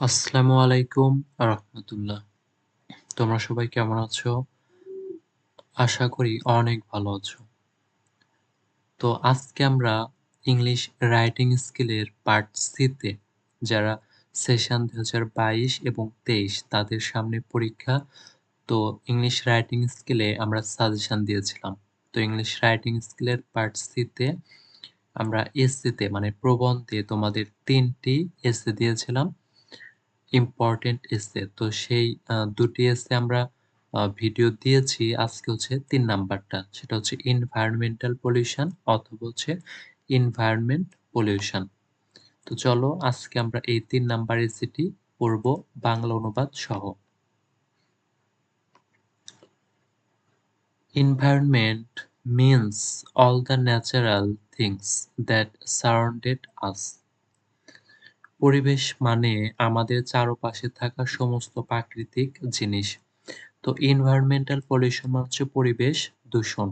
আসসালামু আলাইকুম রহমতুল্লাহ। তোমরা সবাই কেমন আছো? আশা করি অনেক ভালো আছো। তো আজকে আমরা ইংলিশ রাইটিং স্কিলের পার্ট সিতে যারা সেশন দু হাজার বাইশ এবং তেইশ তাদের সামনে পরীক্ষা, তো ইংলিশ রাইটিং স্কিলে আমরা সাজেশন দিয়েছিলাম। তো ইংলিশ রাইটিং স্কিলের পার্ট সিতে আমরা এসসিতে মানে প্রবন্ধে তোমাদের তিনটি এসে দিয়েছিলাম। ইম্পর্টেন্ট এসে তো সেই দুটি এসে আমরা ভিডিও দিয়েছি। আজকে হচ্ছে তিন নাম্বারটা। সেটা হচ্ছে ইনভায়রনমেন্টাল পলিউশন অথবা হচ্ছে ইনভায়রনমেন্ট পলিউশন তো চলো আজকে আমরা এই তিন নাম্বার এসিটি পড়ব বাংলা অনুবাদ সহ। Environment means all the natural things that surrounded us পরিবেশ মানে আমাদের চারপাশে থাকা সমস্ত প্রাকৃতিক জিনিস। তো এনভায়রনমেন্টাল পলিউশন মানে হচ্ছে পরিবেশ দূষণ।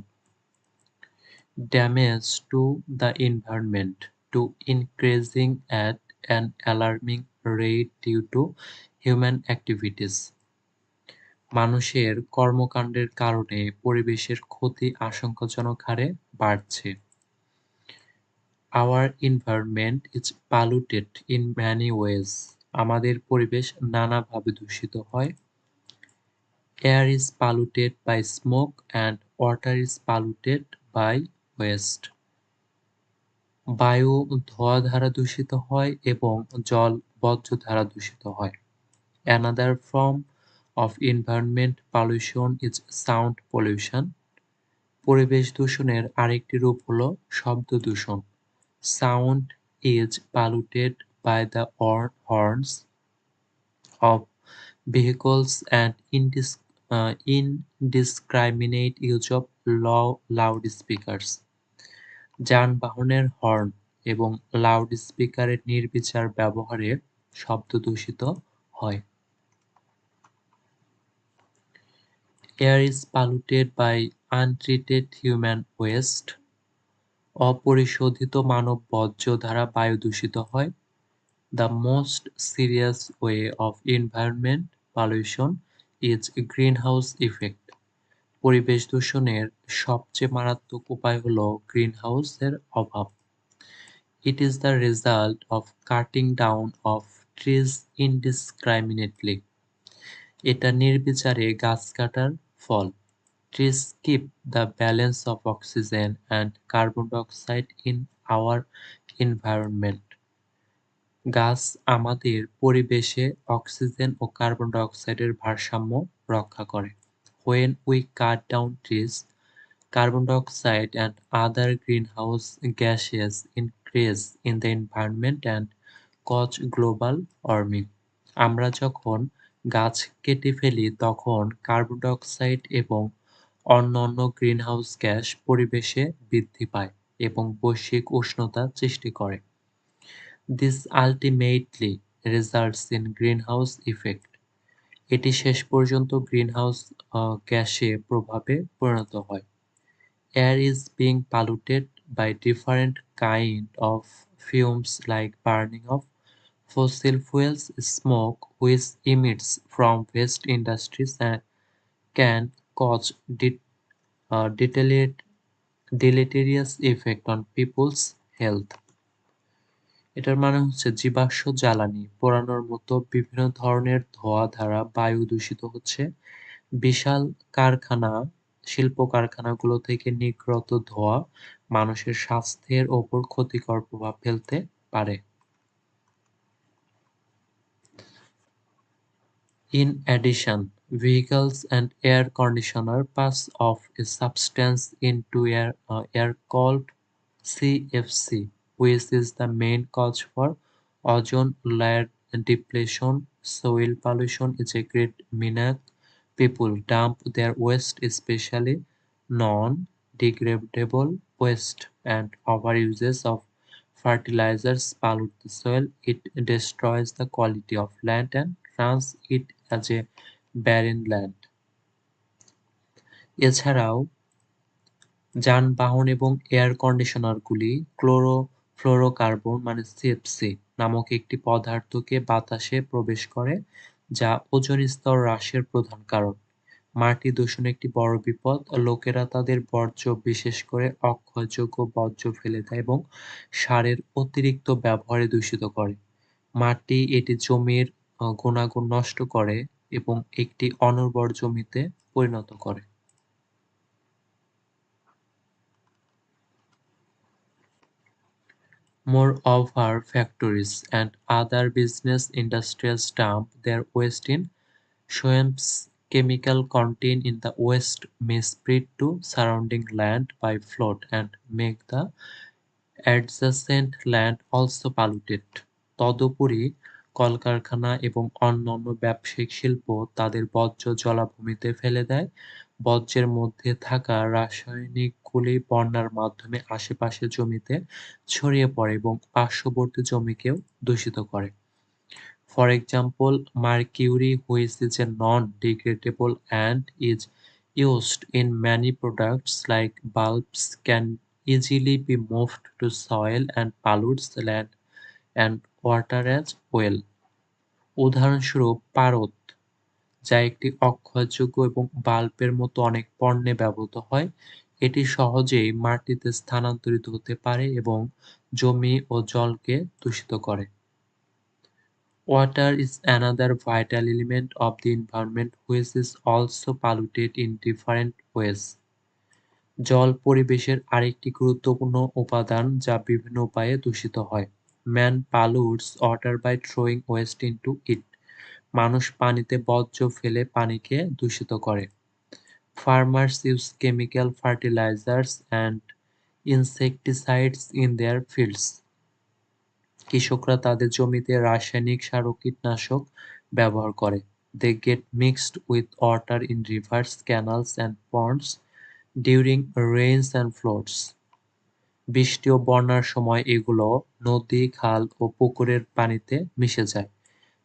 Damage to the environment to increasing at an alarming rate due to human activities মানুষের কর্মকাণ্ডের কারণে পরিবেশের ক্ষতি আশঙ্কাজনক হারে বাড়ছে। Our environment is polluted in many ways আমাদের পরিবেশ নানাভাবে দূষিত হয়। Air is polluted by smoke and water is polluted by waste বায়ু ধোয়া ধারা দূষিত হয় এবং জল বজ্র ধারা দূষিত হয়। Another form of environment pollution is sound pollution পরিবেশ দূষণের আরেকটি রূপ হলো শব্দ দূষণ। Sound is polluted by the horns of vehicles and indis uh, indiscriminate use of loudspeakers. যানবাহনের হর্ন এবং লাউডস্পিকারের নির্বিচার ব্যবহারে শব্দ দূষিত হয় Air is polluted by untreated human waste. অপরিশোধিত মানব বর্জ্য দ্বারা বায়ু দূষিত হয়। The most serious way of environment pollution is greenhouse effect পরিবেশ দূষণের সবচেয়ে মারাত্মক উপায় হল গ্রিনহাউসের অভাব। It is the result of cutting down of trees indiscriminately এটা নির্বিচারে গাছ কাটার ফল। Trees keep the balance of oxygen and carbon dioxide in our environment. গাছ আমাদের পরিবেশে অক্সিজেন ও কার্বন ডাইঅক্সাইডের ভারসাম্য রক্ষা করে when we cut down trees carbon dioxide and other greenhouse gases increase in the environment and cause global warming আমরা যখন গাছ কেটে ফেলি তখন কার্বন ডাইঅক্সাইড এবং অন্যান্য গ্রিনহাউস গ্যাস পরিবেশে বৃদ্ধি পায় এবং বৈশ্বিক উষ্ণতা সৃষ্টি করে। This ultimately results in greenhouse effect এটি শেষ পর্যন্ত গ্রিনহাউস গ্যাসে প্রভাবে পরিণত হয়। Air is being polluted by different kind of like burning of fossil fuels, smoke which emits from waste industries and can cause uh, deleterious effect on people's health. এটার মানে হচ্ছে জীবাশ্ম জ্বালানি। পোড়ানোর মতো বিভিন্ন ধরনের ধোঁয়া ধারা বায়ু দূষিত হচ্ছে। বিশাল কারখানা শিল্প কারখানাগুলো থেকে নির্গত ধোঁয়া মানুষের স্বাস্থ্যের ওপর ক্ষতিকর প্রভাব ফেলতে পারে। In addition Vehicles and air conditioner pass off a substance into air, uh, air called CFC, which is the main cause for ozone layer depletion. Soil pollution is a great menace. People dump their waste, especially non-degradable waste, and overuses of fertilizers pollute the soil. It destroys the quality of land and turns it as a barren land এছাড়াও, যানবাহন এবং air কন্ডিশনারগুলি chloro ফ্লোরোকার্বন মানে CFC নামক একটি পদার্থকে বাতাসে প্রবেশ করে, যা ওজন স্তর হ্রাসের প্রধান কারণ। মাটি দূষণ একটি বড় বিপদ, লোকেরা তাদের বর্জ্য বিশেষ করে অক্ষয়যোগ্য বর্জ্য ফেলে দেয় এবং সারের অতিরিক্ত ব্যবহারে দূষিত করে। মাটি এটি জমির গুণাগুণ নষ্ট করে এবং একটি অনুর্বর জমিতে পরিণত করে। Moreover factories and other business industrial dump their waste in swamps chemical content in the waste may spread to surrounding land by flood and make the adjacent land also polluted তদুপরি কলকারখানা এবং অন্যান্য ব্যবসায়িক শিল্প তাদের বর্জ্য জলাভূমিতে ফেলে দেয়। বর্জ্যের মধ্যে থাকা রাসায়নিকগুলি বন্যার মাধ্যমে আশেপাশের জমিতে ছড়িয়ে পড়ে এবং পার্শ্ববর্তী জমিকেও দূষিত করে। For example mercury which is a non degradable and is used in many products like bulbs can easily be moved to soil and pollutes land and water as well উদাহরণস্বরূপ পারদ, যা একটি অক্ষয়যোগ্য এবং বাল্বের মতো অনেক পণ্যে ব্যবহৃত হয়। এটি সহজেই মাটিতে স্থানান্তরিত হতে পারে এবং জমি ও জলকে দূষিত করে। Water is another vital element of the environment, which is also polluted in different ways. জল পরিবেশের আরেকটি গুরুত্বপূর্ণ উপাদান যা বিভিন্ন উপায়ে দূষিত হয়। Man pollutes water by throwing waste into it. মানুষ পানিতে বর্জ্য ফেলে পানিকে দূষিত করে। Farmers use chemical fertilisers and insecticides in their fields. কৃষকরা তাদের জমিতে রাসায়নিক সার ও কীটনাশক ব্যবহার করে। They get mixed with water in rivers canals and ponds during rains and floods বৃষ্টি ও বন্যার সময় এগুলো নদী, খাল ও পুকুরের পানিতে মিশে যায়।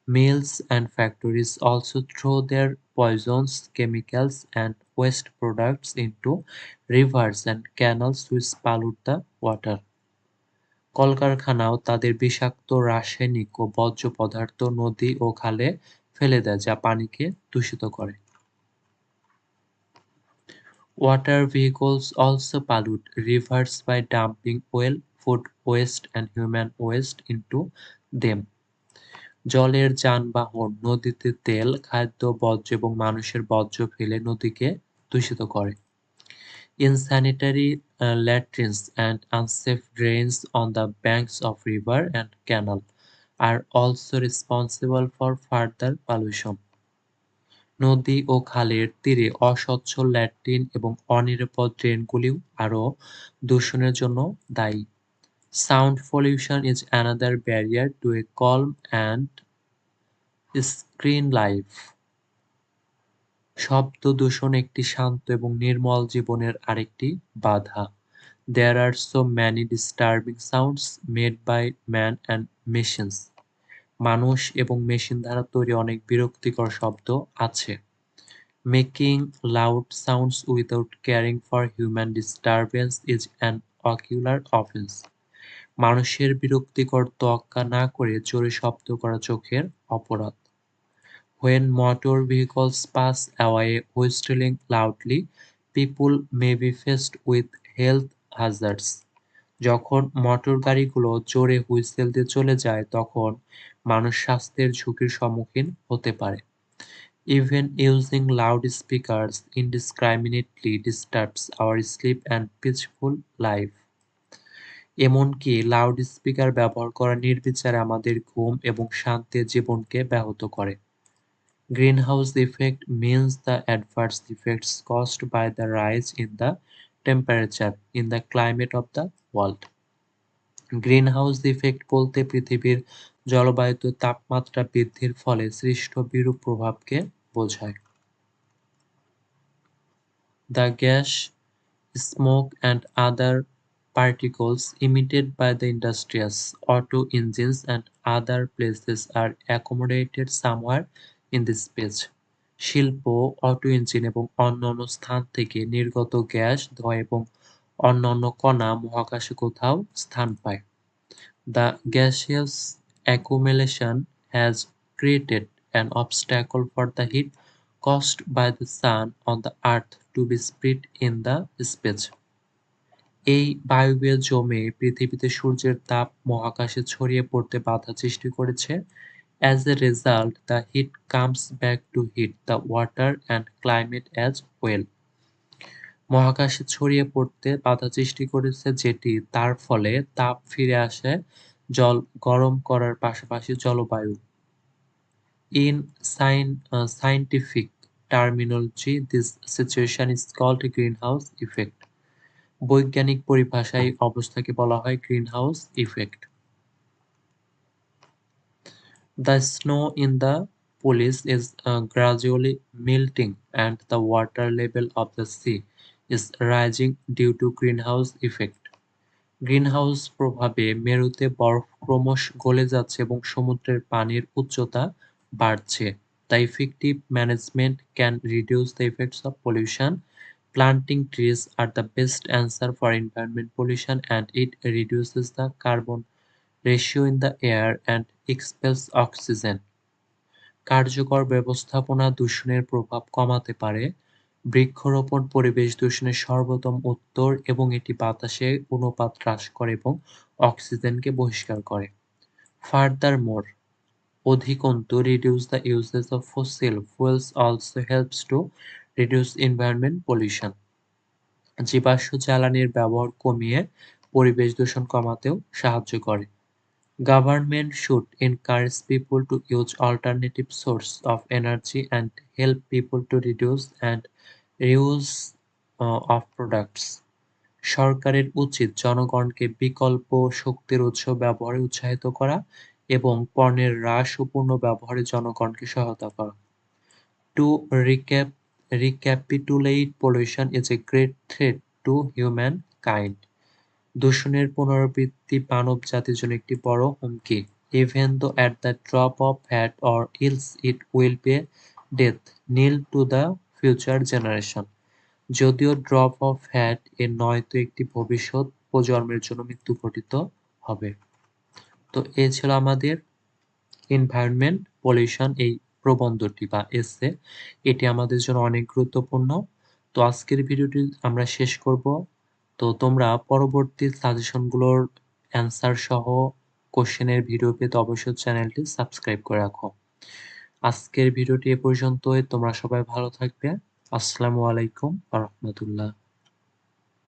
Mills and factories also throw their poisons chemicals and waste products into rivers and canals which pollute the water কলকারখানাও তাদের বিষাক্ত, রাসায়নিক ও বর্জ্য পদার্থ নদী ও খালে ফেলে দেয়, যা পানিকে দূষিত করে। Water vehicles also pollute rivers by dumping oil, food waste, and human waste into them. জলের যানবাহন নদীতে তেল খাদ্য বর্জ্য এবং মানুষের বর্জ্য ফেলে নদীকে দূষিত করে insanitary latrines and unsafe drains on the banks of river and canal are also responsible for further pollution নদী ও খালের তীরে অস্বচ্ছ ল্যাট্রিন এবং অনিরাপদ ড্রেনগুলিও আরও দূষণের জন্য দায়ী। Sound pollution is another barrier to a calm and serene life. শব্দ দূষণ একটি শান্ত এবং নির্মল জীবনের আরেকটি বাধা। There are so many disturbing sounds made by man and machines মানুষ এবং মেশিন দ্বারা তৈরি অনেক বিরক্তিকর শব্দ আছে। Making loud sounds without caring for human disturbance is an ocular offence মানুষের বিরক্তিকর তোয়াক্কা না করে জোরে শব্দ করা চোখের অপরাধ। When motor vehicles pass away whistling loudly, people may be faced with health hazards. যখন মোটর গাড়িগুলো জোরে হুইসেল দিয়ে চলে যায়, তখন মানুষ স্বাস্থ্যের ঝুঁকির সম্মুখীন হতে পারে। Even using loud speakers indiscriminately disturbs our sleep and peaceful life এমনকি লাউড স্পিকার ব্যবহার করা নির্বিচারে আমাদের ঘুম এবং শান্তির জীবনকে ব্যাহত করে। Greenhouse effect means the adverse effects caused by the rise in the temperature in the climate of the world green house effect বলতে পৃথিবীর জলবায়ুতে তাপমাত্রা বৃদ্ধির ফলে সৃষ্ট বিরূপ প্রভাবকে বোঝায়। The gas smoke and other particles emitted by the industrious auto engines and other places are accommodated somewhere in this space শিল্প অটো ইঞ্জিন এবং অন্যান্য স্থান থেকে নির্গত গ্যাস, ধোঁয়া এবং অন্যান্য কণা মহাকাশে কোথাও স্থান পায়। The gaseous accumulation has created an obstacle for the heat cast by the sun on the earth to be spread in the space এই বায়ুবে জমে পৃথিবীতে সূর্যের তাপ মহাকাশে ছড়িয়ে পড়তে বাধা সৃষ্টি করেছে। As a result, the heat comes back to heat the water and climate as well. মহাকাশে ছড়িয়ে পড়তে বাধা সৃষ্টি করেছে যেটি তার ফলে তাপ ফিরে আসে জল গরম করার পাশাপাশি জলবায়ু। In sign scientific terminology this situation is called greenhouse effect বৈজ্ঞানিক পরিভাষায় অবস্থাকে বলা হয় greenhouse effect The snow in the poles is uh, gradually melting and the water level of the sea is rising due to greenhouse effect. Greenhouse প্রভাবে মেরুতে বরফ ক্রমশ গলে যাচ্ছে এবং সমুদ্রের পানির উচ্চতা বাড়ছে the effective management can reduce the effects of pollution planting trees are the best answer for environment pollution and it reduces the carbon ratio in the air and expels oxygen কার্যকর ব্যবস্থাপনা দূষণের প্রভাব কমাতে পারে। বৃক্ষরোপণ পরিবেশ দূষণের সর্বোত্তম উত্তর এবং এটি বাতাসে অনুপাত হ্রাস করে এবং অক্সিজেনকে বহিষ্কার করে। মোর অধিকন্তু reduce the uses of fossil fuels also helps to reduce environment pollution জীবাশ্ম জ্বালানির ব্যবহার কমিয়ে পরিবেশ দূষণ কমাতেও সাহায্য করে। Government should encourage people to use alternative sources of energy and help people to reduce and reuse uh, of products. সরকারের উচিত জনগণকে বিকল্প শক্তির উৎস ব্যবহারে উৎসাহিত করা এবং পণ্যের হ্রাস ও পূর্ণ ব্যবহারে জনগণকে সহায়তা করা to recap recapitulate pollution is a great threat to human kind দূষণের পুনরাবৃত্তি মানব জাতির জন্য একটি বড় হুমকি। Even though at the drop of hat or else it will be death knell to the future generation যদিও ড্রপ অফ হ্যাট এর নয়তো একটি ভবিষ্যৎ প্রজন্মের জন্য মৃত্যু ঘটিত হবে। তো এ ছিল আমাদের এনভায়রনমেন্ট পলিউশন এই প্রবন্ধটি বা এসে এটি আমাদের জন্য অনেক গুরুত্বপূর্ণ। তো আজকের ভিডিওটি আমরা শেষ করব। তো তোমরা পরবর্তী সাজেশনগুলোর অ্যান্সার সহ কোশ্চেনের ভিডিও পেতে অবশ্যই চ্যানেলটি সাবস্ক্রাইব করে রাখো। আজকের ভিডিওটি এ পর্যন্তই। তোমরা সবাই ভালো থাকবে। আসসালামু আলাইকুম রহমতুল্লাহ।